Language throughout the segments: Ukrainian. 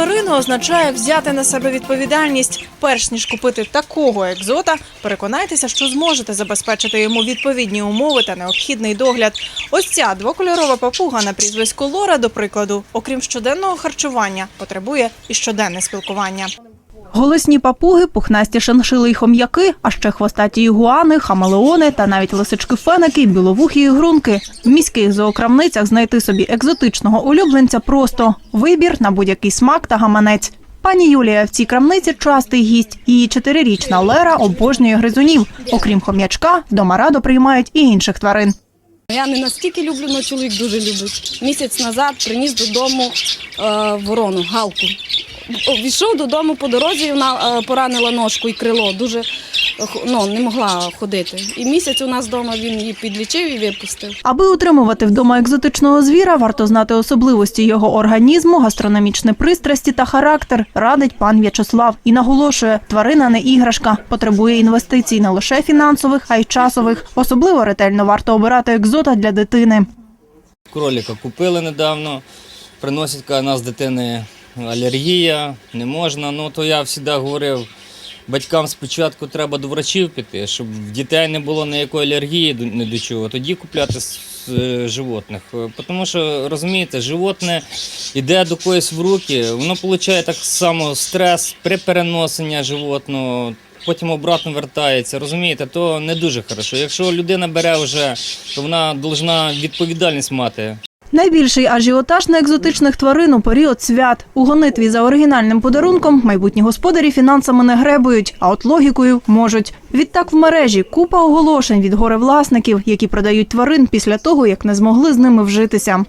Тварину означає взяти на себе відповідальність. Перш ніж купити такого екзота, переконайтеся, що зможете забезпечити йому відповідні умови та необхідний догляд. Ось ця двокольорова папуга на прізвисько Лора, до прикладу, окрім щоденного харчування, потребує і щоденне спілкування. Голосні папуги, пухнасті шиншили й хом'яки, а ще хвостаті ігуани, хамелеони та навіть лисички-феники, біловухі і грунки. В міських зоокрамницях знайти собі екзотичного улюбленця просто вибір на будь-який смак та гаманець. Пані Юлія в цій крамниці частий гість. Її чотирирічна Лера обожнює гризунів. Окрім хом'ячка, вдома радо приймають і інших тварин. Я не настільки люблю, але чоловік дуже любить. Місяць назад приніс додому е, ворону, галку. Війшов додому по дорозі, вона е, поранила ножку і крило. Дуже е, ну, не могла ходити. І місяць у нас вдома він її підлічив і випустив. Аби утримувати вдома екзотичного звіра, варто знати особливості його організму, гастрономічні пристрасті та характер, радить пан В'ячеслав. І наголошує, тварина не іграшка, потребує інвестицій не лише фінансових, а й часових. Особливо ретельно варто обирати екзота для дитини. Кроліка купили недавно, приносять, каже, у нас дитини алергія, не можна. Ну то я завжди говорив, батькам спочатку треба до врачів піти, щоб в дітей не було ніякої алергії ні до чого, тоді купляти е, животних. Е, Тому що, розумієте, животне йде до когось в руки, воно отримує так само стрес при переносенні животного. Потім обратно вертається, розумієте, то не дуже хорошо. Якщо людина бере вже, то вона повинна відповідальність мати. Найбільший ажіотаж на екзотичних тварин у період свят. У гонитві за оригінальним подарунком майбутні господарі фінансами не гребують, а от логікою можуть. Відтак в мережі купа оголошень від горевласників, які продають тварин після того, як не змогли з ними вжитися.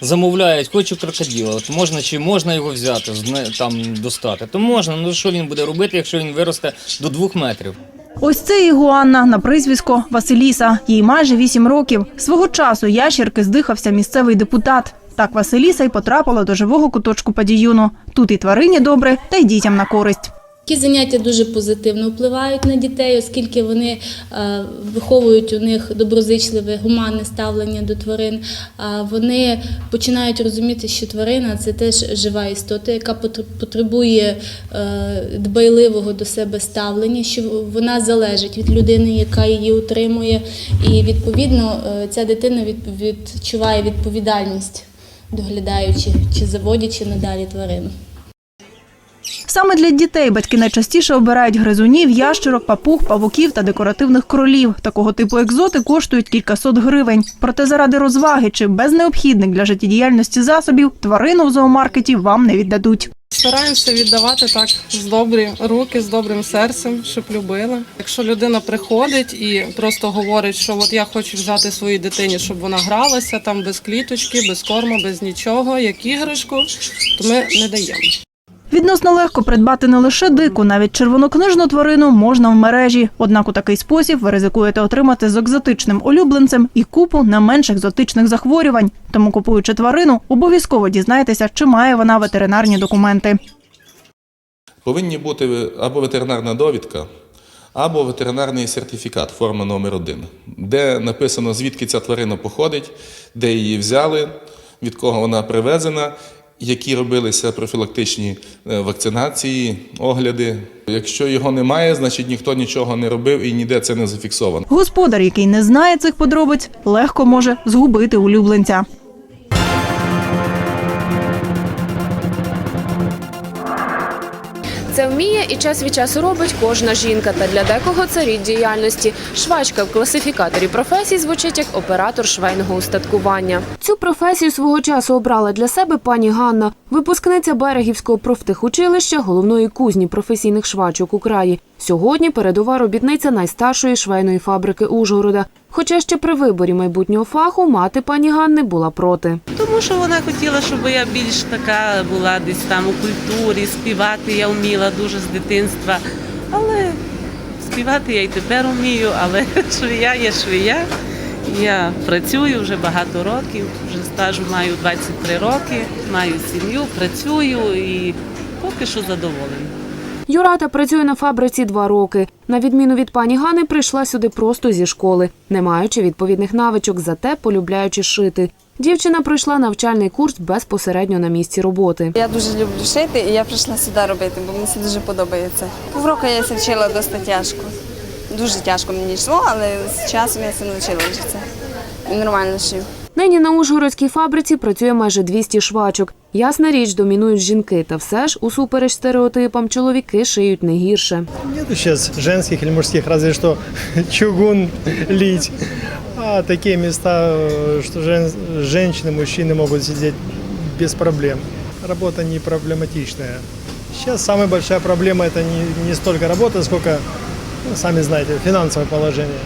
Замовляють, хочу крокодила. От можна чи можна його взяти, там достати? То можна. Ну що він буде робити, якщо він виросте до двох метрів? Ось це ігуанна на прізвисько Василіса. Їй майже вісім років. Свого часу ящірки здихався місцевий депутат. Так Василіса й потрапила до живого куточку падіюну. Тут і тварині добре, та й дітям на користь. Такі заняття дуже позитивно впливають на дітей, оскільки вони е, виховують у них доброзичливе, гуманне ставлення до тварин. Вони починають розуміти, що тварина це теж жива істота, яка потр- потребує е, дбайливого до себе ставлення, що вона залежить від людини, яка її утримує. І відповідно е, ця дитина від- відчуває відповідальність, доглядаючи чи заводячи надалі тварину. Саме для дітей батьки найчастіше обирають гризунів, ящерок, папуг, павуків та декоративних кролів. Такого типу екзоти коштують кількасот гривень. Проте заради розваги чи без необхідних для життєдіяльності засобів тварину в зоомаркеті вам не віддадуть. Стараємося віддавати так з добрі руки, з добрим серцем, щоб любили. Якщо людина приходить і просто говорить, що от я хочу взяти своїй дитині, щоб вона гралася там без кліточки, без корму, без нічого, як іграшку, то ми не даємо. Відносно легко придбати не лише дику, навіть червонокнижну тварину можна в мережі. Однак у такий спосіб ви ризикуєте отримати з екзотичним улюбленцем і купу не менш екзотичних захворювань. Тому, купуючи тварину, обов'язково дізнайтеся, чи має вона ветеринарні документи. Повинні бути або ветеринарна довідка, або ветеринарний сертифікат, форма номер 1 де написано, звідки ця тварина походить, де її взяли, від кого вона привезена, які робилися профілактичні е, вакцинації, огляди. Якщо його немає, значить ніхто нічого не робив і ніде це не зафіксовано. Господар, який не знає цих подробиць, легко може згубити улюбленця. Це вміє і час від часу робить кожна жінка. Та для декого це рід діяльності. Швачка в класифікаторі професій звучить як оператор швейного устаткування. Цю професію свого часу обрала для себе пані Ганна, випускниця берегівського профтехучилища, головної кузні професійних швачок у краї. Сьогодні передова робітниця найстаршої швейної фабрики Ужгорода. Хоча ще при виборі майбутнього фаху мати пані Ганни була проти. Тому що вона хотіла, щоб я більш така була десь там у культурі, співати я вміла дуже з дитинства. Але співати я й тепер вмію, але швія є швія. Я працюю вже багато років, вже стажу маю 23 роки, маю сім'ю, працюю і поки що задоволена. Юрата працює на фабриці два роки. На відміну від пані Гани, прийшла сюди просто зі школи, не маючи відповідних навичок, зате полюбляючи шити. Дівчина пройшла навчальний курс безпосередньо на місці роботи. Я дуже люблю шити і я прийшла сюди робити, бо мені це дуже подобається. Півроку я це вчила досить тяжко. Дуже тяжко мені йшло, але з часом я це навчила вже це. Нормально шив. Нині на Ужгородській фабриці працює майже 200 швачок. Ясна річ, домінують жінки, та все ж, усупереч стереотипам, чоловіки шиють не гірше. Нету сейчас женских или мужских, разве что чугун лить. А такие места, э, что жен- женщины, мужчины могут сидеть без проблем. Работа не проблематичная. Сейчас самая большая проблема это не, не столько работа, сколько, ну, сами знаете, финансовое положение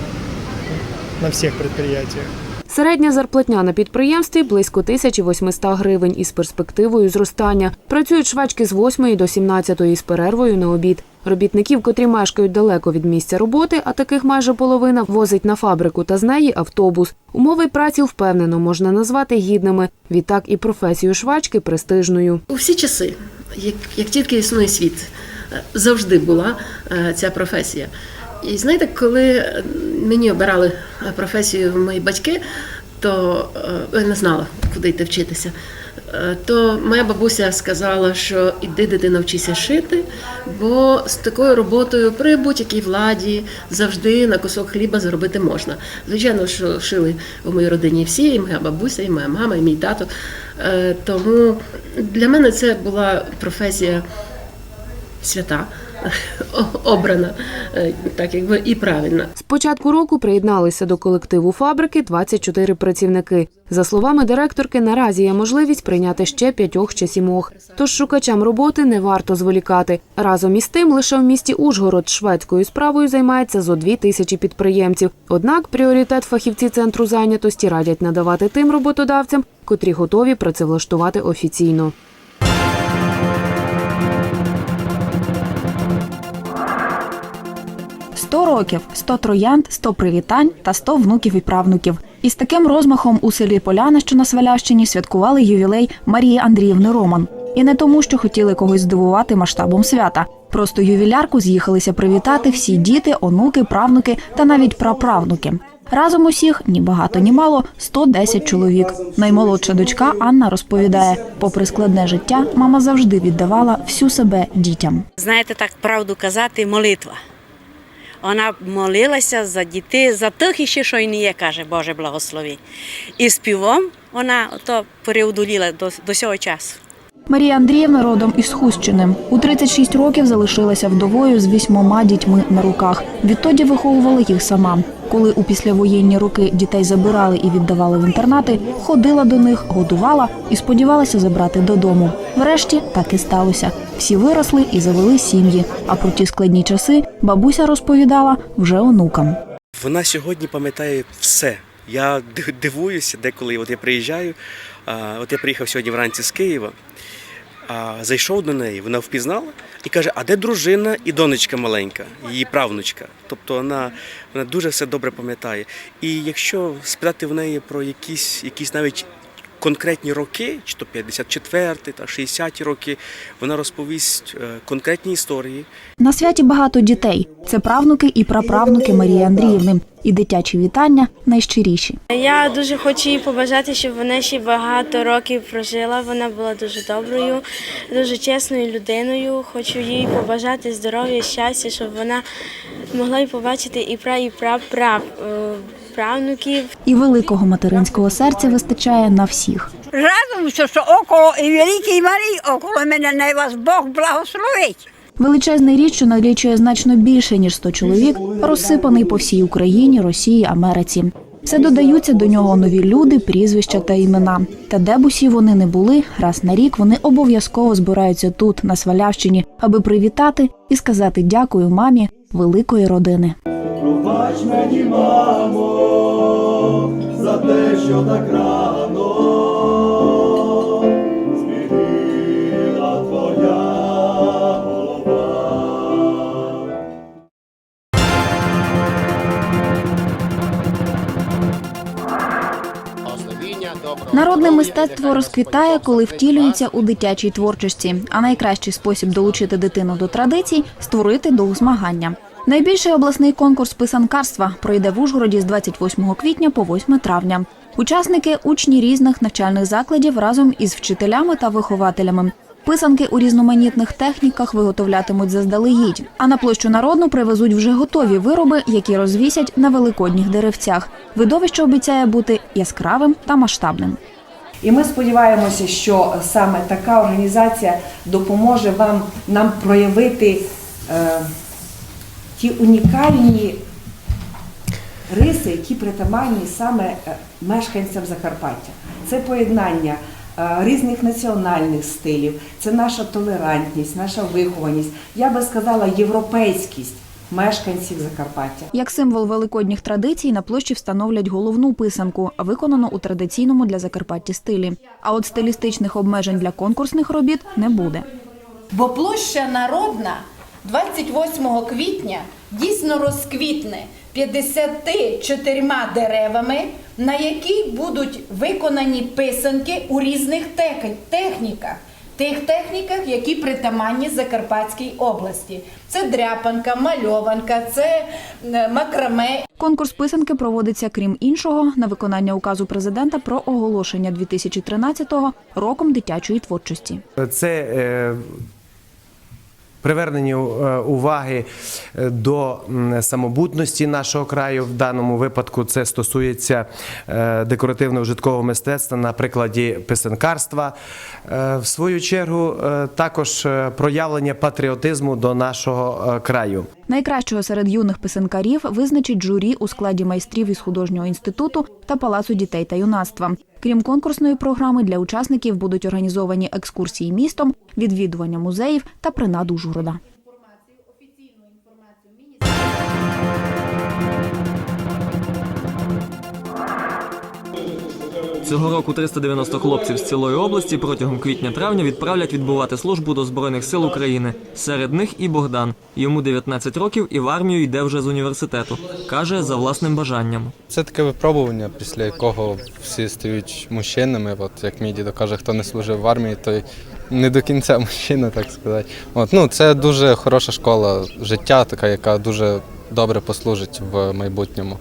на всех предприятиях. Середня зарплатня на підприємстві близько 1800 гривень із перспективою зростання. Працюють швачки з 8 до 17 з перервою на обід. Робітників, котрі мешкають далеко від місця роботи, а таких майже половина возить на фабрику та з неї автобус. Умови праці впевнено можна назвати гідними. Відтак і професію швачки престижною. У всі часи, як, як тільки існує світ, завжди була е, ця професія. І знаєте, коли е, мені обирали е, професію мої батьки, то е, я не знала, куди йти вчитися. То моя бабуся сказала, що іди дитина вчися шити, бо з такою роботою при будь-якій владі завжди на кусок хліба заробити можна. Звичайно, що шили в моїй родині всі, і моя бабуся, і моя мама, і мій тато. Тому для мене це була професія свята, обрана, е, так якби і правильна. З початку року приєдналися до колективу фабрики 24 працівники. За словами директорки, наразі є можливість прийняти ще п'ятьох чи сімох. Тож шукачам роботи не варто зволікати. Разом із тим, лише в місті Ужгород шведською справою займається зо дві тисячі підприємців. Однак пріоритет фахівці центру зайнятості радять надавати тим роботодавцям, котрі готові працевлаштувати офіційно. Сто років, сто троянд, сто привітань та сто внуків і правнуків. Із таким розмахом у селі Поляна, що на Свалявщині, святкували ювілей Марії Андріївни Роман. І не тому, що хотіли когось здивувати масштабом свята. Просто ювілярку з'їхалися привітати всі діти, онуки, правнуки та навіть праправнуки. Разом усіх ні багато, ні мало 110 чоловік. Наймолодша дочка Анна розповідає: попри складне життя, мама завжди віддавала всю себе дітям. Знаєте, так правду казати, молитва. Вона молилася за дітей, за тих іще, що й не є, каже Боже благослови. І співом вона то переодоліла до, до цього часу. Марія Андріївна родом із Хустщини. У 36 років залишилася вдовою з вісьмома дітьми на руках. Відтоді виховувала їх сама. Коли у післявоєнні роки дітей забирали і віддавали в інтернати, ходила до них, годувала і сподівалася забрати додому. Врешті так і сталося. Всі виросли і завели сім'ї. А про ті складні часи бабуся розповідала вже онукам. Вона сьогодні пам'ятає все. Я дивуюся, деколи от я приїжджаю. От я приїхав сьогодні вранці з Києва, зайшов до неї, вона впізнала і каже: А де дружина і донечка маленька, її правнучка? Тобто вона, вона дуже все добре пам'ятає. І якщо спитати в неї про якісь, якісь навіть конкретні роки, чи то 54 та 60 роки, вона розповість е, конкретні історії, На святі багато дітей. Це правнуки і праправнуки Марії Андріївни. І дитячі вітання найщиріші. Я дуже хочу їй побажати, щоб вона ще багато років прожила. Вона була дуже доброю, дуже чесною людиною. Хочу їй побажати здоров'я, щастя, щоб вона могла й побачити і пра, і прап правнуків. І великого материнського серця вистачає на всіх. Радуюся, що около і великий Марій около мене най вас Бог благословить. Величезний рід, що налічує значно більше ніж 100 чоловік, розсипаний по всій Україні, Росії, Америці. Все додаються до нього нові люди, прізвища та імена. Та де б усі вони не були, раз на рік вони обов'язково збираються тут, на Свалявщині, аби привітати і сказати дякую мамі великої родини. Пробач мені, мамо, за те, що так рано змінила твоя голова. Народне мистецтво розквітає, коли втілюється у дитячій творчості. А найкращий спосіб долучити дитину до традицій створити дух змагання. Найбільший обласний конкурс писанкарства пройде в Ужгороді з 28 квітня по 8 травня. Учасники учні різних навчальних закладів разом із вчителями та вихователями. Писанки у різноманітних техніках виготовлятимуть заздалегідь, а на площу народну привезуть вже готові вироби, які розвісять на великодніх деревцях. Видовище обіцяє бути яскравим та масштабним. І ми сподіваємося, що саме така організація допоможе вам нам проявити е, ті унікальні риси, які притаманні саме е, мешканцям Закарпаття. Це поєднання е, різних національних стилів, це наша толерантність, наша вихованість, я би сказала, європейськість мешканців Закарпаття. Як символ великодніх традицій на площі встановлять головну писанку, виконану у традиційному для Закарпаття стилі. А от стилістичних обмежень для конкурсних робіт не буде. Бо площа народна 28 квітня дійсно розквітне 54 деревами, на які будуть виконані писанки у різних тех- техніках. Тих техніках, які притаманні Закарпатській області. Це дряпанка, мальованка, це е, макраме Конкурс писанки проводиться, крім іншого, на виконання указу президента про оголошення 2013-го роком дитячої творчості. Це е, привернення е, уваги е, до самобутності нашого краю. В даному випадку це стосується е, декоративно-ужиткового мистецтва на прикладі писанкарства. В свою чергу, також проявлення патріотизму до нашого краю. Найкращого серед юних писанкарів визначить журі у складі майстрів із художнього інституту та палацу дітей та юнацтва. Крім конкурсної програми, для учасників будуть організовані екскурсії містом, відвідування музеїв та принад Ужгорода. Цього року 390 хлопців з цілої області протягом квітня-травня відправлять відбувати службу до Збройних сил України. Серед них і Богдан. Йому 19 років і в армію йде вже з університету. Каже, за власним бажанням. Це таке випробування, після якого всі стають мужчинами. От як мій дідо каже, хто не служив в армії, той не до кінця мужчина, так сказати. От, ну, це дуже хороша школа життя, така, яка дуже добре послужить в майбутньому.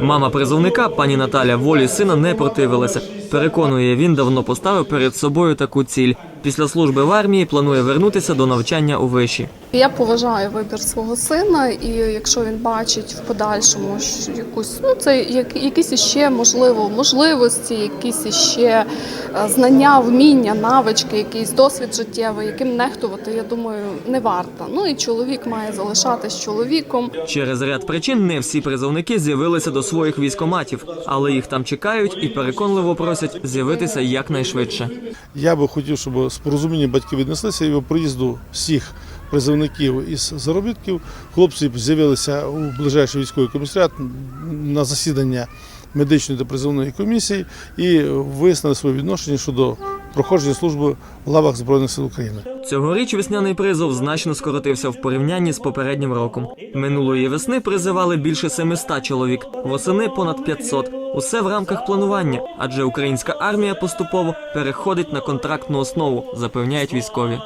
Мама призовника, пані Наталя, волі сина не противилася. Переконує, він давно поставив перед собою таку ціль. Після служби в армії планує вернутися до навчання у виші. Я поважаю вибір свого сина, і якщо він бачить в подальшому якусь, ну це як, якісь іще можливо можливості, якісь іще е, знання, вміння, навички, якийсь досвід життєвий, яким нехтувати, я думаю, не варто. Ну і чоловік має залишатись чоловіком. Через ряд причин не всі призовники з'явилися до своїх військоматів, але їх там чекають і переконливо просять з'явитися якнайшвидше. Я би хотів, щоб з порозумінням батьки віднеслися по приїзду всіх призовників із заробітків хлопці з'явилися у ближайший військовий комісаріат на засідання медичної та призовної комісії і вияснили своє відношення щодо проходження служби в лавах Збройних сил України. Цьогоріч весняний призов значно скоротився в порівнянні з попереднім роком. Минулої весни призивали більше 700 чоловік, восени понад 500. Усе в рамках планування, адже українська армія поступово переходить на контрактну основу, запевняють військові.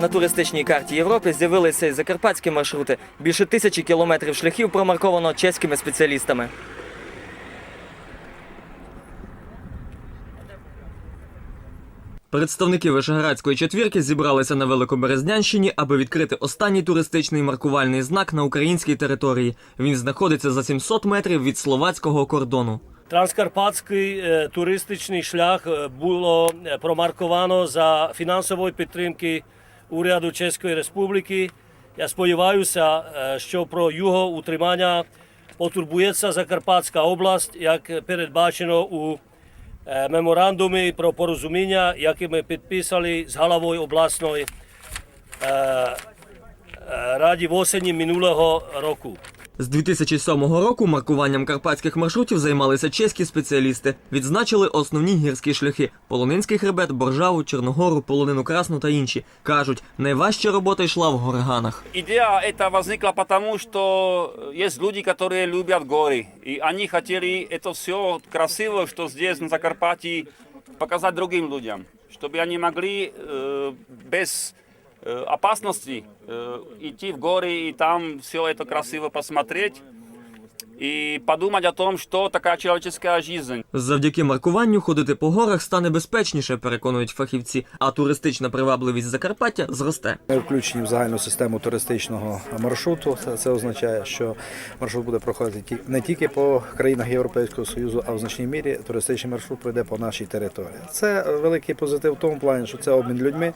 На туристичній карті Європи з'явилися й закарпатські маршрути. Більше тисячі кілометрів шляхів промарковано чеськими спеціалістами. Представники Вишеградської четвірки зібралися на Великоберезнянщині, аби відкрити останній туристичний маркувальний знак на українській території. Він знаходиться за 700 метрів від словацького кордону. Транскарпатський е, туристичний шлях е, було е, промарковано за фінансової підтримки уряду Чеської Республіки. Я сподіваюся, е, що про його утримання потурбується Закарпатська область, як передбачено у е, меморандумі про порозуміння, які ми підписали з головою обласної е, е, раді в осені минулого року. З 2007 року маркуванням карпатських маршрутів займалися чеські спеціалісти. Відзначили основні гірські шляхи: Полонинський хребет, Боржаву, Чорногору, Полонину Красну та інші. кажуть, найважча робота йшла в Горганах. Идея эта возникла потому, что есть люди, которые любят горы. И они хотели это все красиво, что здесь на Закарпатье, показать другим людям. Чтобы они могли э, без э, опасности э, идти в горы и там все это красиво посмотреть. И подумать о том, что такая человеческая жизнь. Завдяки маркуванню ходити по горах стане безпечніше, переконують фахівці, а туристична привабливість Закарпаття зросте. Ми включені в загальну систему туристичного маршруту. Це, означає, що маршрут буде проходити ті- не тільки по країнах Європейського Союзу, а в значній мірі туристичний маршрут пройде по нашій території. Це великий позитив в тому плані, що це обмін людьми,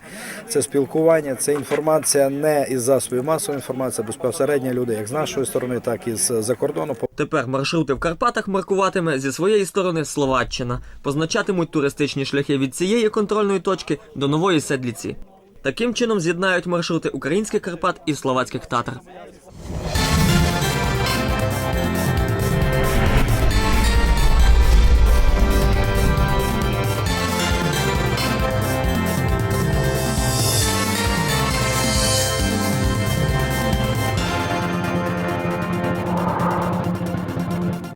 це спілкування, це інформація не із засобів масової інформації, а безпосередньо люди, як з нашої сторони, так і з-за кордону. Тепер маршрути в Карпатах маркуватиме зі своєї сторони Словаччина. Позначатимуть туристичні шляхи від цієї контрольної точки до нової седліці. Таким чином з'єднають маршрути українських Карпат і словацьких татар.